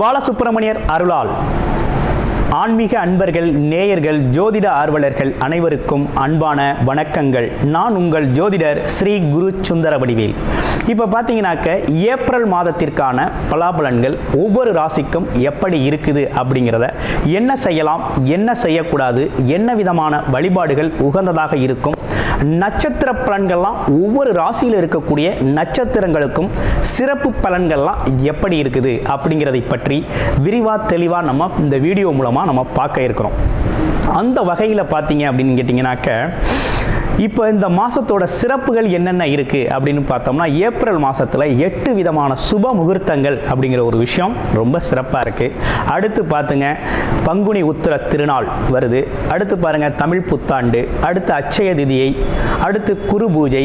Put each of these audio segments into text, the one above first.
பாலசுப்பிரமணியர் அருளால். ஆன்மீக அன்பர்கள் நேயர்கள் ஜோதிட ஆர்வலர்கள் அனைவருக்கும் அன்பான வணக்கங்கள். நான் உங்கள் ஜோதிடர் ஸ்ரீ குரு சுந்தர வடிவேல். இப்போ பார்த்தீங்கன்னாக்க ஏப்ரல் மாதத்திற்கான பலாபலன்கள் ஒவ்வொரு ராசிக்கும் எப்படி இருக்குது அப்படிங்கிறத என்ன செய்யலாம் என்ன செய்யக்கூடாது என்ன விதமான வழிபாடுகள் உகந்ததாக இருக்கும் நட்சத்திர பலன்கள்லாம் ஒவ்வொரு ராசியில் இருக்கக்கூடிய நட்சத்திரங்களுக்கும் சிறப்பு பலன்கள்லாம் எப்படி இருக்குது அப்படிங்கிறதை பற்றி விரிவாக தெளிவாக நம்ம இந்த வீடியோ மூலமாக நம்ம பார்க்க இருக்கிறோம். அந்த வகையில் பார்த்தீங்க அப்படின்னு கேட்டிங்கனாக்க இப்போ இந்த மாதத்தோட சிறப்புகள் என்னென்ன இருக்குது அப்படின்னு பார்த்தோம்னா ஏப்ரல் மாதத்தில் எட்டு விதமான சுப முகூர்த்தங்கள் அப்படிங்கிற ஒரு விஷயம் ரொம்ப சிறப்பாக இருக்குது அடுத்து பார்த்துங்க பங்குனி உத்திர திருநாள் வருது. அடுத்து பாருங்கள் தமிழ் புத்தாண்டு அடுத்து அச்சய திதியை அடுத்து குரு பூஜை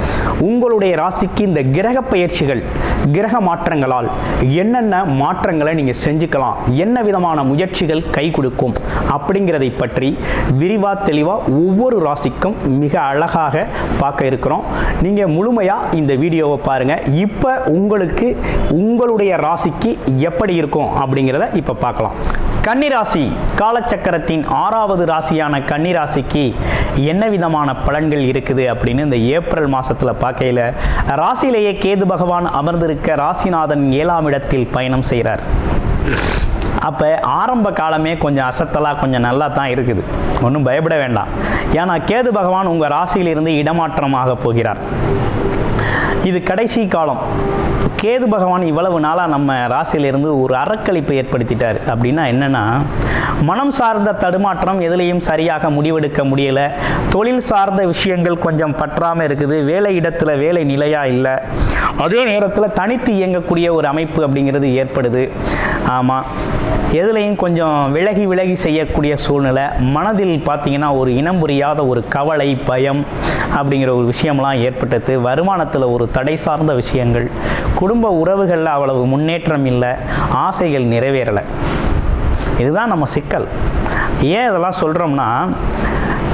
உங்களுடைய ராசிக்கு இந்த கிரக பயிற்சிகள் கிரக மாற்றங்களால் என்னென்ன மாற்றங்களை நீங்கள் செஞ்சுக்கலாம் என்ன விதமான முயற்சிகள் கை கொடுக்கும் அப்படிங்கிறதை பற்றி விரிவாக தெளிவாக ஒவ்வொரு ராசிக்கும் மிக அழகாக பார்க்க இருக்கிறோம். நீங்கள் முழுமையாக இந்த வீடியோவை பாருங்கள் இப்போ உங்களுக்கு உங்களுடைய ராசிக்கு எப்படி இருக்கும் அப்படிங்கிறத இப்போ பார்க்கலாம். கன்னிராசி காலச்சக்கரத்தின் ஆறாவது ராசியான கன்னிராசிக்கு என்ன விதமான பலன்கள் இருக்குது அப்படின்னு இந்த ஏப்ரல் மாதத்தில் பார்க்கையில் ராசியிலேயே கேது பகவான் அமர்ந்திருக்க ராசிநாதன் ஏழாம் இடத்தில் பயணம் செய்கிறார் அப்போ ஆரம்ப காலமே கொஞ்சம் அசத்தலாக கொஞ்சம் நல்லா தான் இருக்குது. ஒன்றும் பயப்பட வேண்டாம். ஏன்னா கேது பகவான் உங்கள் ராசியிலிருந்து இடமாற்றமாக போகிறார். இது கடைசி காலம். கேது பகவான் இவ்வளவு நாளாக நம்ம ராசியிலிருந்து ஒரு அறக்கழிப்பை ஏற்படுத்திட்டார். அப்படின்னா என்னென்னா மனம் சார்ந்த தடுமாற்றம் எதுலேயும் சரியாக முடிவெடுக்க முடியலை. தொழில் சார்ந்த விஷயங்கள் கொஞ்சம் பற்றாமல் இருக்குது. வேலை இடத்துல வேலை நிலையாக இல்லை. அதே நேரத்தில் தனித்து இயங்கக்கூடிய ஒரு அமைப்பு அப்படிங்கிறது ஏற்படுது. ஆமாம் எதுலையும் கொஞ்சம் விலகி விலகி செய்யக்கூடிய சூழ்நிலை மனதில் பார்த்தீங்கன்னா ஒரு இனம் புரியாத ஒரு கவலை பயம் அப்படிங்கிற ஒரு விஷயம்லாம் ஏற்பட்டது. வருமானத்தில் ஒரு தடை சார்ந்த விஷயங்கள். குடும்ப உறவுகளில் அவ்வளவு முன்னேற்றம் இல்லை. ஆசைகள் நிறைவேறலை. இதுதான் நம்ம சிக்கல். ஏன் இதெல்லாம் சொல்கிறோம்னா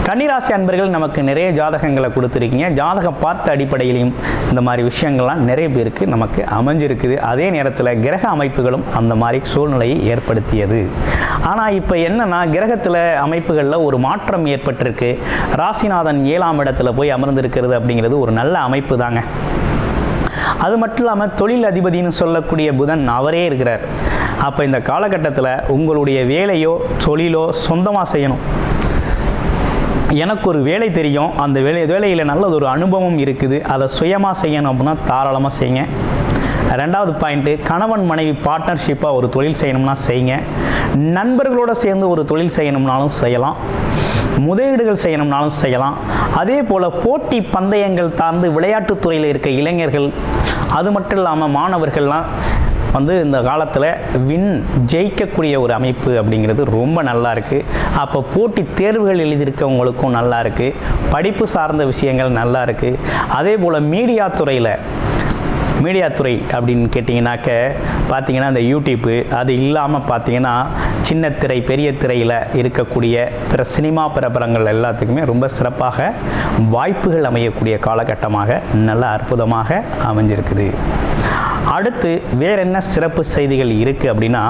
கன்னிராசி அன்பர்கள் நமக்கு நிறைய ஜாதகங்களை கொடுத்துருக்கீங்க. ஜாதகம் பார்த்த அடிப்படையிலையும் இந்த மாதிரி விஷயங்கள்லாம் நிறைய பேருக்கு நமக்கு அமைஞ்சிருக்குது. அதே நேரத்தில் கிரக அமைப்புகளும் அந்த மாதிரி சூழ்நிலையை ஏற்படுத்தியது. ஆனால் இப்போ என்னென்னா கிரகத்தில் அமைப்புகளில் ஒரு மாற்றம் ஏற்பட்டிருக்கு. ராசிநாதன் ஏழாம் இடத்துல போய் அமர்ந்திருக்கிறது அப்படிங்கிறது ஒரு நல்ல அமைப்பு தாங்க அது மட்டும் இல்லாமல் தொழில் அதிபதினு சொல்லக்கூடிய புதன் அவரே இருக்கிறார். அப்போ இந்த காலகட்டத்தில் உங்களுடைய வேலையோ தொழிலோ சொந்தமாக செய்யணும். எனக்கு ஒரு வேலை தெரியும். அந்த வேலை வேலையில் நல்லது ஒரு அனுபவம் இருக்குது. அதை சுயமாக செய்யணும் அப்படின்னா தாராளமாக செய்யுங்க. ரெண்டாவது பாயிண்ட்டு கணவன் மனைவி பார்ட்னர்ஷிப்பாக ஒரு தொழில் செய்யணும்னா செய்யுங்க. நண்பர்களோடு சேர்ந்து ஒரு தொழில் செய்யணும்னாலும் செய்யலாம். முதலீடுகள் செய்யணும்னாலும் செய்யலாம். அதே போல் போட்டி பந்தயங்கள் சார்ந்து விளையாட்டுத்துறையில் இருக்க இளைஞர்கள் அது மட்டும் இல்லாமல் மாணவர்கள்லாம் வந்து இந்த காலத்தில் வின் ஜெயிக்கக்கூடிய ஒரு அமைப்பு அப்படிங்கிறது ரொம்ப நல்லா இருக்குது அப்போ போட்டி தேர்வுகள் எழுதியிருக்கவங்களுக்கும் நல்லா இருக்குது படிப்பு சார்ந்த விஷயங்கள் நல்லா இருக்குது அதே போல் மீடியா துறையில் மீடியா துறை அப்படின்னு கேட்டிங்கனாக்க பார்த்தீங்கன்னா இந்த யூடியூப்பு அது இல்லாமல் பார்த்தீங்கன்னா சின்ன திரை பெரிய திரையில் இருக்கக்கூடிய பிற சினிமா பிரபலங்கள் எல்லாத்துக்குமே ரொம்ப சிறப்பாக வாய்ப்புகள் அமையக்கூடிய காலகட்டமாக நல்ல அற்புதமாக அமைஞ்சிருக்குது. அடுத்து வேற என்ன சிறப்பு செய்திகள் இருக்குது அப்படின்னா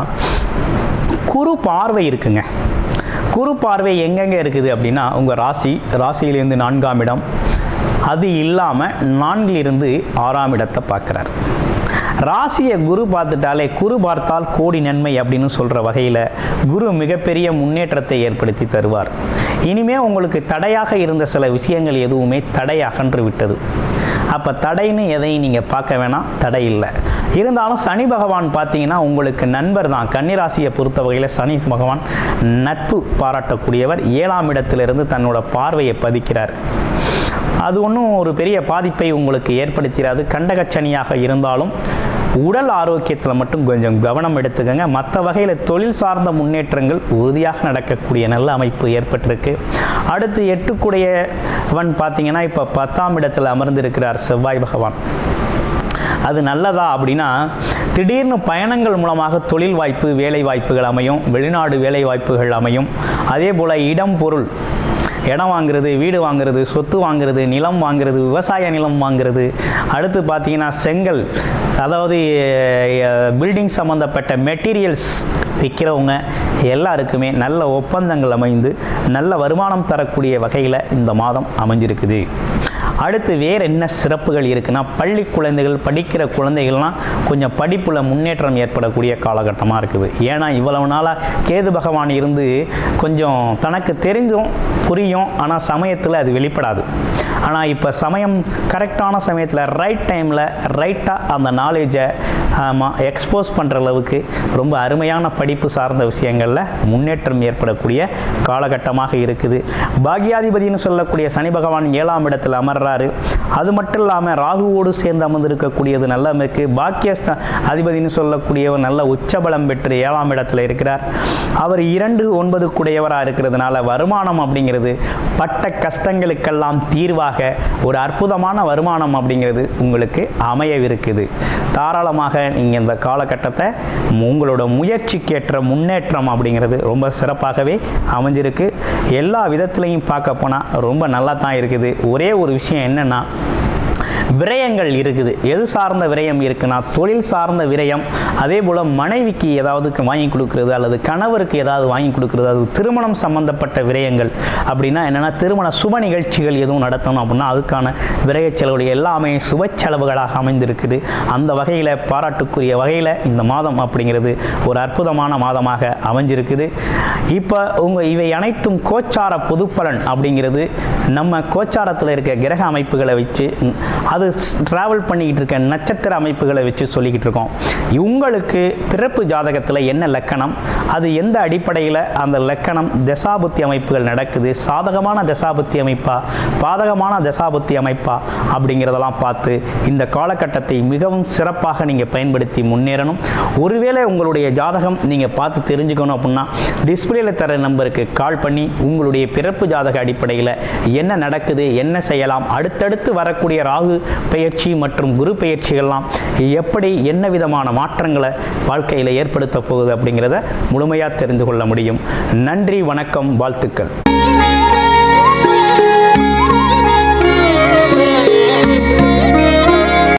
குறு பார்வை இருக்குங்க. குரு பார்வை எங்கெங்கே இருக்குது அப்படின்னா உங்கள் ராசி ராசியிலேருந்து நான்காம் இடம். அது இல்லாமல் நான்கிலிருந்து ஆறாம் இடத்தை பார்க்குறார். ராசியை குரு பார்த்துட்டாலே குரு பார்த்தால் கோடி நன்மை அப்படின்னு சொல்கிற வகையில் குரு மிகப்பெரிய முன்னேற்றத்தை ஏற்படுத்தி தருவார். இனிமே உங்களுக்கு தடையாக இருந்த சில விஷயங்கள் எதுவுமே தடை அகன்று விட்டது. அப்போ தடைன்னு எதையும் நீங்கள் பார்க்க வேணாம் தடை இல்லை. இருந்தாலும் சனி பகவான் பார்த்தீங்கன்னா உங்களுக்கு நண்பர் தான். கன்னிராசியை பொறுத்த வகையில் சனி பகவான் நட்பு பாராட்டக்கூடியவர். ஏழாம் இடத்திலிருந்து தன்னோட பார்வையை பதிக்கிறார். அது ஒன்றும் ஒரு பெரிய பாதிப்பை உங்களுக்கு ஏற்படுத்திடாது கண்டகச்சனியாக இருந்தாலும் உடல் ஆரோக்கியத்தில் மட்டும் கொஞ்சம் கவனம் எடுத்துக்கங்க. மற்ற வகையில் தொழில் சார்ந்த முன்னேற்றங்கள் உறுதியாக நடக்கக்கூடிய நல்ல அமைப்பு ஏற்பட்டிருக்கு. அடுத்து எட்டுக்குடையவன் பார்த்தீங்கன்னா இப்போ பத்தாம் இடத்தில் அமர்ந்திருக்கிறார் செவ்வாய் பகவான். அது நல்லதா அப்படின்னா திடீர்னு பயணங்கள் மூலமாக தொழில் வாய்ப்பு வேலை வாய்ப்புகள் அமையும் வெளிநாடு வேலை வாய்ப்புகள் அமையும். அதே போல் இடம் பொருள் இடம் வாங்குறது வீடு வாங்குறது சொத்து வாங்குறது நிலம் வாங்குறது விவசாய நிலம் வாங்குறது. அடுத்து பார்த்தீங்கன்னா செங்கல். அதாவது பில்டிங் சம்மந்தப்பட்ட மெட்டீரியல்ஸ் விற்கிறவங்க எல்லாருக்குமே நல்ல ஒப்பந்தங்கள் அமைந்து நல்ல வருமானம் தரக்கூடிய வகையில் இந்த மாதம் அமைஞ்சிருக்குது. அடுத்து வேறு என்ன சிறப்புகள் இருக்குன்னா பள்ளி குழந்தைகள் படிக்கிற குழந்தைகள்லாம் கொஞ்சம் படிப்பில் முன்னேற்றம் ஏற்படக்கூடிய காலகட்டமாக இருக்குது. ஏன்னா இவ்வளவு நாளாக கேது பகவான் இருந்து கொஞ்சம் தனக்கு தெரிஞ்சும் புரியும். ஆனால் சமயத்தில் அது வெளிப்படாது. ஆனால் இப்போ சமயம் கரெக்டான சமயத்தில் ரைட் டைமில் ரைட்டாக அந்த நாலேஜை எக்ஸ்போஸ் பண்ணுற அளவுக்கு ரொம்ப அருமையான படிப்பு சார்ந்த விஷயங்களில் முன்னேற்றம் ஏற்படக்கூடிய காலகட்டமாக இருக்குது. பாக்யாதிபதினு சொல்லக்கூடிய சனி பகவான் ஏழாம் இடத்தில் அமர்றாரு அது மட்டும் இல்லாமல் ராகுவோடு சேர்ந்து அமர்ந்திருக்கக்கூடியது நல்ல அமைக்கு அதிபதினு சொல்லக்கூடியவர் நல்ல உச்சபலம் பெற்று ஏழாம் இடத்துல இருக்கிறார். அவர் இரண்டு ஒன்பது கூடையவராக இருக்கிறதுனால வருமானம் அப்படிங்கிறது பட்ட கஷ்டங்களுக்கெல்லாம் தீர்வாக ஒரு அற்புதமான வருமானம் அப்படிங்கிறது உங்களுக்கு அமையவிருக்குது. தாராளமாக நீங்கள் இந்த காலகட்டத்தை உங்களோட முயற்சிக்கேற்ற முன்னேற்றம் அப்படிங்கிறது ரொம்ப சிறப்பாகவே அமைஞ்சிருக்கு. எல்லா விதத்துலையும் பார்க்க போனால் ரொம்ப நல்லா தான் இருக்குது. ஒரே ஒரு விஷயம் என்னென்னா விரயங்கள் இருக்குது. எது சார்ந்த விரயம் இருக்குன்னா தொழில் சார்ந்த விரயம். அதே போல் மனைவிக்கு ஏதாவது வாங்கி கொடுக்கறது அல்லது கணவருக்கு ஏதாவது வாங்கி கொடுக்கறது அது திருமணம் சம்பந்தப்பட்ட விரயங்கள். அப்படின்னா என்னென்னா திருமண சுப நிகழ்ச்சிகள் எதுவும் நடத்தணும் அப்படின்னா அதுக்கான விரய செலவுகள் எல்லாமே சுப செலவுகளாக அமைந்திருக்குது. அந்த வகையில் பாராட்டுக்குரிய வகையில் இந்த மாதம் அப்படிங்கிறது ஒரு அற்புதமான மாதமாக அமைஞ்சிருக்குது. இப்போ உங்கள் இவை அனைத்தும் கோச்சார பொதுப்பலன் அப்படிங்கிறது நம்ம கோச்சாரத்தில் இருக்க கிரக அமைப்புகளை வச்சு அது ட்ராவல் பண்ணிக்கிட்டு இருக்க நட்சத்திர அமைப்புகளை வச்சு சொல்லிக்கிட்டு இருக்கோம். உங்களுக்கு பிறப்பு ஜாதகத்தில் என்ன லக்கணம்? அது எந்த அடிப்படையில் அந்த லக்கணம் தசாபுத்தி அமைப்புகள் நடக்குது? சாதகமான தசாபுத்தி அமைப்பா? பாதகமான தசாபுத்தி அமைப்பா? அப்படிங்கிறதெல்லாம் பார்த்து இந்த காலகட்டத்தை மிகவும் சிறப்பாக நீங்கள் பயன்படுத்தி முன்னேறணும். ஒருவேளை உங்களுடைய ஜாதகம் நீங்கள் பார்த்து தெரிஞ்சுக்கணும் அப்படின்னா டிஸ்பிளேல தர நம்பருக்கு கால் பண்ணி உங்களுடைய பிறப்பு ஜாதக அடிப்படையில் என்ன நடக்குது என்ன செய்யலாம்? அடுத்தடுத்து வரக்கூடிய ராகு பெயர்ச்சி மற்றும் குரு பெயர்ச்சிகள்லாம் எப்படி என்ன விதமான மாற்றங்களை வாழ்க்கையில் ஏற்படுத்த போகுது அப்படிங்கிறத முழுமையாக தெரிந்து கொள்ள முடியும் நன்றி வணக்கம் வாழ்த்துக்கள் Thank you.